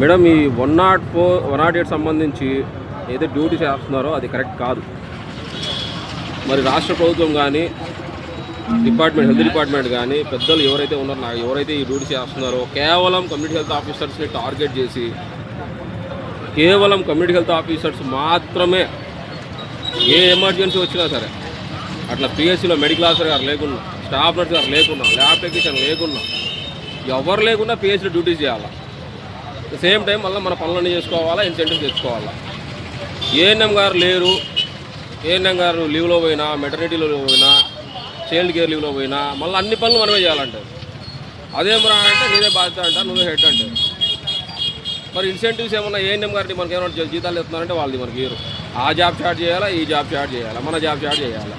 Madam ఈ one nought four one nought eight సంబంధించి ఏదో డ్యూటీ చేస్తున్నారో అది కరెక్ట్ కాదు. మరి రాష్ట్ర ప్రభుత్వం కానీ డిపార్ట్మెంట్ హెల్త్ డిపార్ట్మెంట్ కానీ పెద్దలు ఎవరైతే ఉన్నారో నాకు ఎవరైతే ఈ డ్యూటీ చేస్తున్నారో కేవలం కమ్యూనిటీ హెల్త్ ఆఫీసర్స్ని టార్గెట్ చేసి కేవలం కమ్యూనిటీ హెల్త్ ఆఫీసర్స్ మాత్రమే ఏ ఎమర్జెన్సీ వచ్చినా సరే అట్లా పిఎస్సిలో మెడికల్ ఆఫీసర్ గారు లేకున్నా స్టాఫ్ నర్స్ గారు లేకున్నా ల్యాబ్ టెక్నీషియన్ లేకున్నా ఎవరు లేకున్నా పిహెచ్లో డ్యూటీ చేయాలా? సేమ్ టైం మళ్ళీ మన పనులన్నీ చేసుకోవాలా ఇన్సెంటివ్ తెచ్చుకోవాలా. ఏఎన్ఎం గారు లేరు ఏఎన్ఎం గారు లీవ్లో పోయినా మెటర్నిటీలో పోయినా చైల్డ్ కేర్ లీవ్లో పోయినా మళ్ళీ అన్ని పనులు మనమే చేయాలంటారు. అదేం రా అంటే నీదే బాధ్యత అంట నువ్వే హెడ్ అంటే మరి ఇన్సెంటివ్స్ ఏమన్నా ఏఎన్ఎం గారిని మనకి ఏమైనా జీతాలు ఇస్తున్నారంటే వాళ్ళది మనకి ఇయ్యరు ఆ జాబ్ చార్ట్ చేయాలా ఈ జాబ్ చార్ట్ చేయాలా మన జాబ్ చార్ట్ చేయాలా.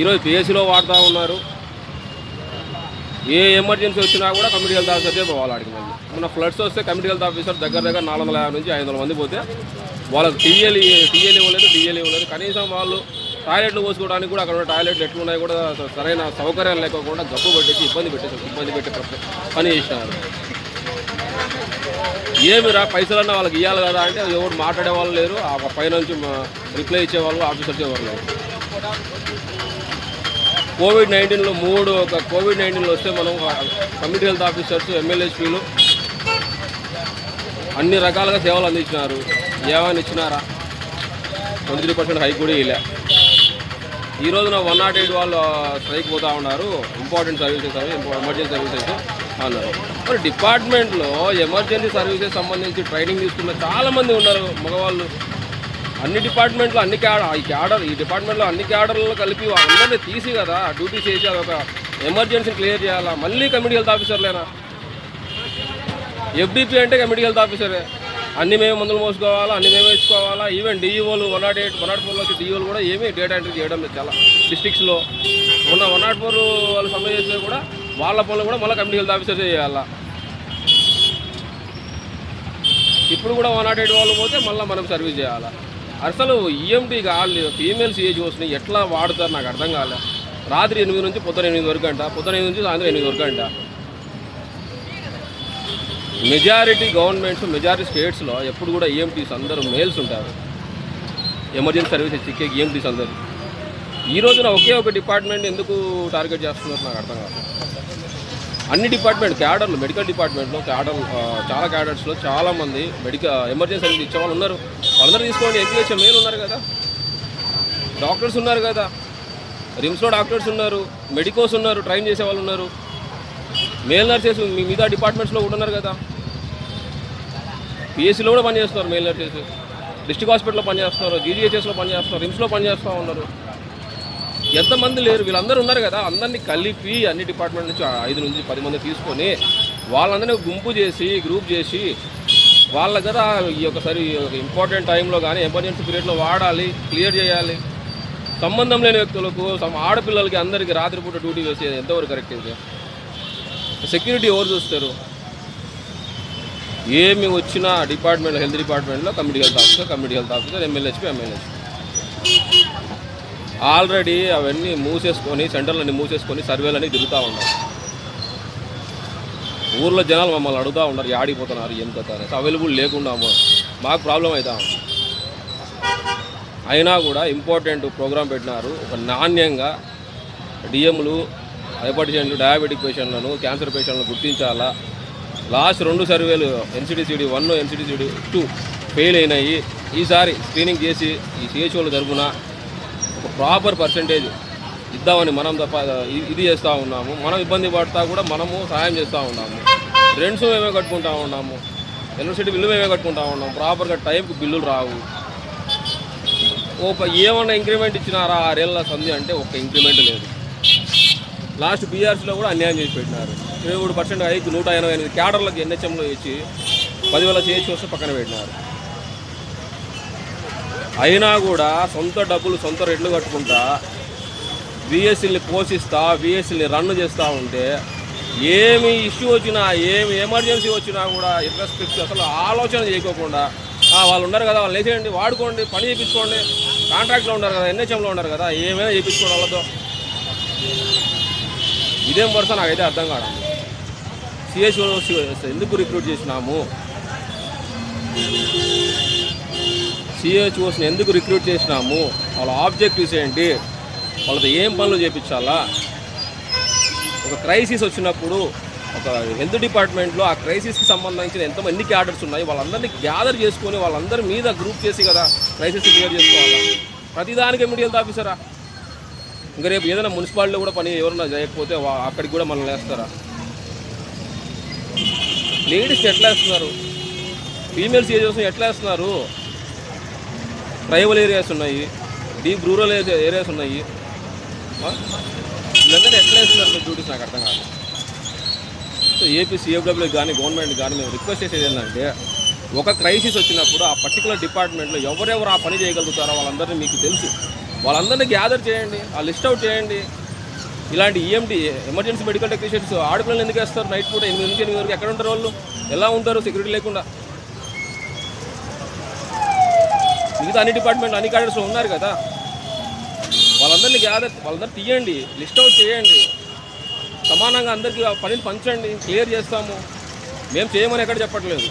ఈరోజు పిఎస్సిలో వాడుతూ ఉన్నారు. ఏ ఎమర్జెన్సీ వచ్చినా కూడా కమిటీ హెల్త్ ఆఫీసర్సే పోవాలి ఆడికి మళ్ళీ మన ఫ్లడ్స్ వస్తే కమిటీ హెల్త్ ఆఫీసర్ దగ్గర దగ్గర నాలుగు వందల యాభై నుంచి ఐదు వందల మంది పోతే వాళ్ళకి టీఎల్ టీఎల్ ఇవ్వలేదు డిఎల్ ఇవ్వలేదు. కనీసం వాళ్ళు టాయిలెట్లు పోసుకోవడానికి కూడా అక్కడ ఉన్న టాయిలెట్లు ఎట్లున్నాయి కూడా సరైన సౌకర్యాలు లేకుండా గబ్బు పెట్టేసి ఇబ్బంది పెట్టేసి ఇబ్బంది పెట్టే పని చేసినారు. ఏమిరా పైసలన్నా వాళ్ళకి ఇవ్వాలి కదా అంటే ఎవరు మాట్లాడే వాళ్ళు లేరు. ఆ పైనుంచి రిప్లై ఇచ్చే వాళ్ళు ఆఫీసర్స్ ఎవరు లేరు. కోవిడ్ నైన్టీన్లో మూడు ఒక కోవిడ్ నైన్టీన్లో వస్తే మనం కమ్యూనిటీ హెల్త్ ఆఫీసర్స్ ఎమ్మెల్యేస్పీలు అన్ని రకాలుగా సేవలు అందించినారు. ఏమని ఇచ్చినారా? ట్వంటీ త్రీ పర్సెంట్ హైక్ కూడా ఇలా ఈ రోజున వన్ నాట్ ఎయిట్ వాళ్ళు స్ట్రైక్ పోతా ఉన్నారు. ఇంపార్టెంట్ సర్వీసెస్ అవి ఎమర్జెన్సీ సర్వీసెస్ అన్నారు. మరి డిపార్ట్మెంట్లో ఎమర్జెన్సీ సర్వీసెస్ సంబంధించి ట్రైనింగ్ తీసుకున్న చాలామంది ఉన్నారు. మగవాళ్ళు అన్ని డిపార్ట్మెంట్లో అన్ని క్యాడర్ ఈ క్యాడర్ ఈ డిపార్ట్మెంట్లో అన్ని క్యాడర్లలో కలిపి అందరినీ తీసి కదా డ్యూటీ చేసి అదొక ఎమర్జెన్సీ క్లియర్ చేయాలా? మళ్ళీ కమిటీ హెల్త్ ఆఫీసర్లేనా? ఎఫ్డిపి అంటే కమిటీ హెల్త్ ఆఫీసరే. అన్ని మేమే మందులు మోసుకోవాలా అన్ని మేమే వేసుకోవాలా even డిఈఓలు one nought eight one nought ఫోర్లో వచ్చి డిఈఓలు కూడా ఏమీ డేటా ఎంట్రీ చేయడం లేదు చాలా. డిస్ట్రిక్ట్స్లో ఉన్న వన్ నాట్ ఫోర్ వాళ్ళు సమ్మె చేస్తే కూడా వాళ్ళ పనులు కూడా మళ్ళీ కమిటీ హెల్త్ ఆఫీసర్ చేయాలా? ఇప్పుడు కూడా వన్ నాట్ ఎయిట్ వాళ్ళు పోతే మళ్ళీ మనం సర్వీస్ చేయాలా? అసలు ఈఎంటీ ఫీమేల్స్ ఏజ్ సిహెచ్ఓస్ని ఎట్లా వాడుతారు నాకు అర్థం కాలే. రాత్రి ఎనిమిది నుంచి పొద్దున ఎనిమిది వరకు అంట పొద్దున ఎనిమిది నుంచి సాయంత్రం ఎనిమిది వరకు అంట. మెజారిటీ గవర్నమెంట్స్ మెజారిటీ స్టేట్స్లో ఎప్పుడు కూడా ఈఎంటీస్ అందరూ మేల్స్ ఉంటారు. ఎమర్జెన్సీ సర్వీసెస్ ఇచ్చే ఈఎంటీస్ అందరు. ఈ రోజున ఒకే ఒక డిపార్ట్మెంట్ ఎందుకు టార్గెట్ చేస్తున్నారు నాకు అర్థం కాదు అన్ని డిపార్ట్మెంట్ క్యాడర్లు మెడికల్ డిపార్ట్మెంట్లో క్యాడర్ చాలా క్యాడర్స్లో చాలామంది మెడికల్ ఎమర్జెన్సీ సర్వీస్ ఇచ్చేవాళ్ళు ఉన్నారు. వాళ్ళందరూ తీసుకోండి ఎంపీహెచ్ మేలు ఉన్నారు కదా. డాక్టర్స్ ఉన్నారు కదా. రిమ్స్లో డాక్టర్స్ ఉన్నారు మెడికోస్ ఉన్నారు ట్రైన్ చేసే వాళ్ళు ఉన్నారు. మేల్ నర్సెస్ మీ మిగతా డిపార్ట్మెంట్స్లో కూడా ఉన్నారు కదా. పిఎస్సీలో కూడా పనిచేస్తున్నారు మేల్ నర్సెస్. డిస్ట్రిక్ట్ హాస్పిటల్లో పనిచేస్తున్నారు జీజీహెచ్ఎస్లో పనిచేస్తున్నారు రిమ్స్లో పనిచేస్తూ ఉన్నారు. ఎంతమంది లేరు వీళ్ళందరూ ఉన్నారు కదా. అందరినీ కలిపి అన్ని డిపార్ట్మెంట్ నుంచి ఐదు నుంచి పది మంది తీసుకొని వాళ్ళందరినీ గుంపు చేసి గ్రూప్ చేసి వాళ్ళ కదా ఈ ఒకసారి ఇంపార్టెంట్ టైంలో కానీ ఎమర్జెన్సీ పీరియడ్లో వాడాలి క్లియర్ చేయాలి. సంబంధం లేని వ్యక్తులకు ఆడపిల్లలకి అందరికీ రాత్రిపూట డ్యూటీ వేసేది ఎంతవరకు కరెక్ట్ ఇది సెక్యూరిటీ ఎవరు చూస్తారు? ఏమి వచ్చినా డిపార్ట్మెంట్ హెల్త్ డిపార్ట్మెంట్లో community health officer community health officer MLHP MLHP already అవన్నీ మూసేసుకొని సెంటర్లన్నీ మూసేసుకొని సర్వేలన్నీ తిరుగుతూ ఉన్నారు. ఊర్లో జనాలు మమ్మల్ని అడుగుతూ ఉన్నారు ఆడిపోతున్నారు ఏం కథ అనేసి. అవైలబుల్ లేకుండా మాకు ప్రాబ్లం అవుతా ఉంది. అయినా కూడా ఇంపార్టెంట్ ప్రోగ్రాం పెట్టినారు. ఒక నాణ్యంగా డిఎంలు హైపర్టెన్షన్లు డయాబెటిక్ పేషెంట్లను క్యాన్సర్ పేషెంట్లను గుర్తించాలా. లాస్ట్ రెండు సర్వేలు NCD CD one NCD CD two fail అయినాయి. ఈసారి స్క్రీనింగ్ చేసి ఈ సిహెచ్ఓల తరఫున ఒక ప్రాపర్ పర్సంటేజ్ ఇద్దామని మనం తప్ప ఇది చేస్తూ ఉన్నాము. మనం ఇబ్బంది పడతా కూడా మనము సహాయం చేస్తూ ఉన్నాము. రెంట్స్ మేమే కట్టుకుంటా ఉన్నాము? ఎలక్ట్రిసిటీ బిల్లు మేమే కట్టుకుంటా ఉన్నాము? ప్రాపర్గా టైంకి బిల్లులు రావు. ఒక ఏమన్నా ఇంక్రిమెంట్ ఇచ్చినారా ఆరేళ్ళ సంధి అంటే ఒక ఇంక్రిమెంట్ లేదు. లాస్ట్ బీఆర్సీలో కూడా అన్యాయం చేసి పెట్టినారు. ఇరవై మూడు పర్సెంట్ హైక్ నూట ఎనభై ఎనిమిది క్యాడర్లకు ఎన్హెచ్ఎంలో ఇచ్చి పదివేల చేసి వస్తే పక్కన పెట్టినారు. అయినా కూడా సొంత డబ్బులు సొంత రెట్లు కట్టుకుంటా విఎస్సీని పోషిస్తా విఎస్సీని రన్ చేస్తూ ఉంటే ఏమి ఇష్యూ వచ్చినా ఏమి ఎమర్జెన్సీ వచ్చినా కూడా ఇన్వెస్ట్ అసలు ఆలోచన చేయకోకుండా వాళ్ళు ఉన్నారు కదా వాళ్ళు లేచేయండి వాడుకోండి పని చేయించుకోండి కాంట్రాక్ట్లో ఉన్నారు కదా ఎన్హెచ్ఎంలో ఉన్నారు కదా ఏమైనా చేయించుకోండి వాళ్ళతో ఇదేం వరుస నాకైతే అర్థం కాదు. సిఎస్ ఎందుకు రిక్రూట్ చేసినాము? సిఎచ్ఓస్ని ఎందుకు రిక్రూట్ చేసినాము? వాళ్ళ ఆబ్జెక్టివ్స్ ఏంటి? వాళ్ళతో ఏం పనులు చేయించాలా ఒక క్రైసిస్ వచ్చినప్పుడు ఒక హెల్త్ డిపార్ట్మెంట్లో ఆ క్రైసిస్కి సంబంధించిన ఎంతో ఎన్ని క్యాడర్స్ ఉన్నాయి వాళ్ళందరినీ గ్యాదర్ చేసుకొని వాళ్ళందరి మీద గ్రూప్ చేసి కదా క్రైసిస్ క్లియర్ చేసుకోవాలా? ప్రతిదానికి ఎమ్మిడి హెల్త్ ఆఫీసరా ఇంకా రేపు ఏదైనా మున్సిపాలిటీలో కూడా పని ఎవరన్నా చేయకపోతే అక్కడికి కూడా మనల్ని వేస్తారా? లేడీస్ ఎట్లా వేస్తున్నారు? ఫీమేల్స్ ఏరియాస్ ఎట్లా వేస్తున్నారు? ట్రైబల్ ఏరియాస్ ఉన్నాయి డీప్ రూరల్ ఏరియాస్ ఉన్నాయి. వీళ్ళందరూ ఎట్లా వేస్తున్నారు డ్యూటీస్? నాకు అర్థం కాదు. సో ఏపీ సీఎఫ్డబ్ల్యూ కానీ గవర్నమెంట్ కానీ మేము రిక్వెస్ట్ చేసేది ఏంటంటే ఒక క్రైసిస్ వచ్చినప్పుడు ఆ పర్టికులర్ డిపార్ట్మెంట్లో ఎవరెవరు ఆ పని చేయగలుగుతారో వాళ్ళందరినీ మీకు తెలుసు. వాళ్ళందరినీ గ్యాదర్ చేయండి ఆ లిస్ట్ అవుట్ చేయండి. ఇలాంటి E EMT emergency medical technicians ఆడపిల్లలు ఎందుకు వేస్తారు? నైట్ పూట ఎనిమిది నుంచి ఎనిమిది వరకు ఎక్కడ ఉంటారు వాళ్ళు? ఎలా ఉంటారు? సెక్యూరిటీ లేకుండా. మిగతా అన్ని డిపార్ట్మెంట్ అన్ని క్యాడర్స్లో ఉన్నారు కదా. వాళ్ళందరినీ గ్యాదర్ వాళ్ళందరూ తీయండి లిస్ట్ అవుట్ చేయండి. సమానంగా అందరికీ ఆ పనిని పంచండి క్లియర్ చేస్తాము. మేము చేయమని ఎక్కడ చెప్పట్లేదు.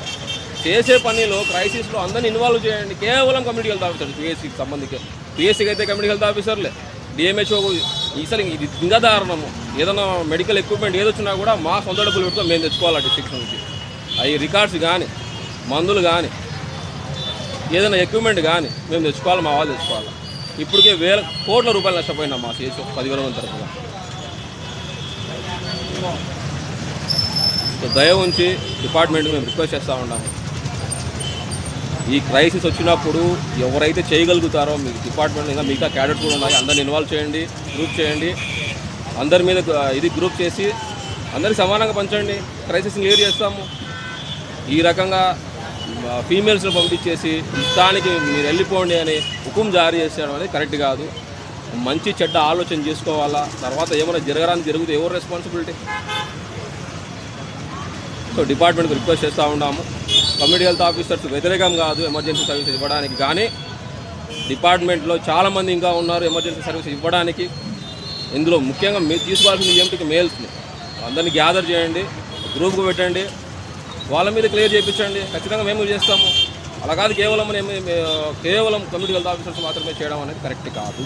చేసే పనిలో క్రైసిస్లో అందరిని ఇన్వాల్వ్ చేయండి. కేవలం కమ్యూనిటీ హెల్త్ ఆఫీసర్ పిఎస్సికి సంబంధించి. పిఎస్సికి అయితే కమ్యూనిటీ హెల్త్ ఆఫీసర్లే డిఎంహెచ్ఓ ఈసారి ఇది ఇంకా దారుణము. ఏదైనా మెడికల్ ఎక్విప్మెంట్ ఏదొచ్చినా కూడా మా సొంత డబ్బులు పెట్టుకో మేము తెచ్చుకోవాలి డిస్ట్రిక్ట్ నుంచి. అవి రికార్డ్స్ కానీ మందులు కానీ ఏదైనా ఎక్విప్మెంట్ కానీ మేము తెచ్చుకోవాలి మా వాళ్ళు తెచ్చుకోవాలి. ఇప్పటికే వేల కోట్ల రూపాయలు నష్టపోయినాం మా చేసి పదివేల మంది తరఫున సో దయ ఉంచి డిపార్ట్మెంట్కి మేము రిక్వెస్ట్ చేస్తూ ఉన్నాము. ఈ క్రైసిస్ వచ్చినప్పుడు ఎవరైతే చేయగలుగుతారో మీ డిపార్ట్మెంట్ ఇంకా మిగతా క్యాడెట్ కూడా ఉన్నాయి. అందరిని ఇన్వాల్వ్ చేయండి గ్రూప్ చేయండి. అందరి మీద ఇది గ్రూప్ చేసి అందరికి సమానంగా పంచండి. క్రైసిస్ క్లియర్ చేస్తాము. ఈ రకంగా ఫీమేల్స్ను పంపించేసి ఇష్టానికి మీరు వెళ్ళిపోండి అని హుకుం జారీ చేసేయడం అనేది కరెక్ట్ కాదు. మంచి చెడ్డ ఆలోచన చేసుకోవాలా? తర్వాత ఏమైనా జరగడానికి జరుగుతుంది ఎవరు రెస్పాన్సిబిలిటీ సో డిపార్ట్మెంట్కి రిక్వెస్ట్ చేస్తూ ఉన్నాము. కమ్యూనిటీ హెల్త్ ఆఫీసర్స్ వ్యతిరేకం కాదు ఎమర్జెన్సీ సర్వీసెస్ ఇవ్వడానికి. కానీ డిపార్ట్మెంట్లో చాలామంది ఇంకా ఉన్నారు ఎమర్జెన్సీ సర్వీస్ ఇవ్వడానికి. ఇందులో ముఖ్యంగా మీరు తీసుకోవాల్సిన ఈఎంటీకి మేల్స్ని అందరినీ గ్యాదర్ చేయండి గ్రూప్కి పెట్టండి. వాళ్ళ మీద క్లియర్ చేయించండి. ఖచ్చితంగా మేము చేస్తాము. అలా కాదు కేవలం కేవలం కమ్యూనిటీ హెల్త్ ఆఫీసర్స్ మాత్రమే చేయడం అనేది కరెక్ట్ కాదు.